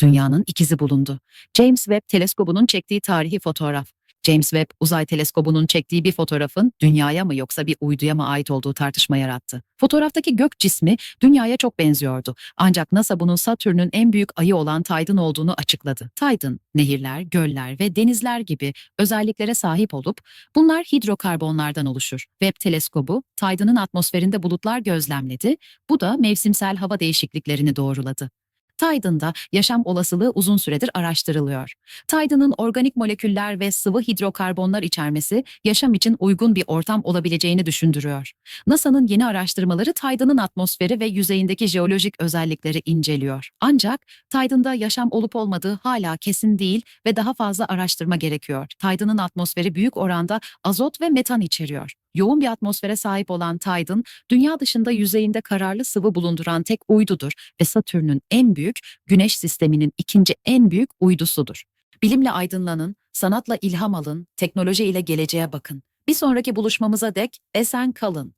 dünyanın ikizi bulundu. James Webb teleskobunun çektiği tarihi fotoğraf. James Webb uzay teleskobunun çektiği bir fotoğrafın dünyaya mı yoksa bir uyduya mı ait olduğu tartışma yarattı. Fotoğraftaki gök cismi dünyaya çok benziyordu. Ancak NASA bunun Satürn'ün en büyük ayı olan Titan olduğunu açıkladı. Titan, nehirler, göller ve denizler gibi özelliklere sahip olup bunlar hidrokarbonlardan oluşur. Webb teleskobu Titan'ın atmosferinde bulutlar gözlemledi. Bu da mevsimsel hava değişikliklerini doğruladı. Titan'da yaşam olasılığı uzun süredir araştırılıyor. Titan'ın organik moleküller ve sıvı hidrokarbonlar içermesi yaşam için uygun bir ortam olabileceğini düşündürüyor. NASA'nın yeni araştırmaları Titan'ın atmosferi ve yüzeyindeki jeolojik özellikleri inceliyor. Ancak Titan'da yaşam olup olmadığı hala kesin değil ve daha fazla araştırma gerekiyor. Titan'ın atmosferi büyük oranda azot ve metan içeriyor. Yoğun bir atmosfere sahip olan Titan, dünya dışında yüzeyinde kararlı sıvı bulunduran tek uydudur ve Satürn'ün en büyük, Güneş sisteminin ikinci en büyük uydusudur. Bilimle aydınlanın, sanatla ilham alın, teknoloji ile geleceğe bakın. Bir sonraki buluşmamıza dek esen kalın.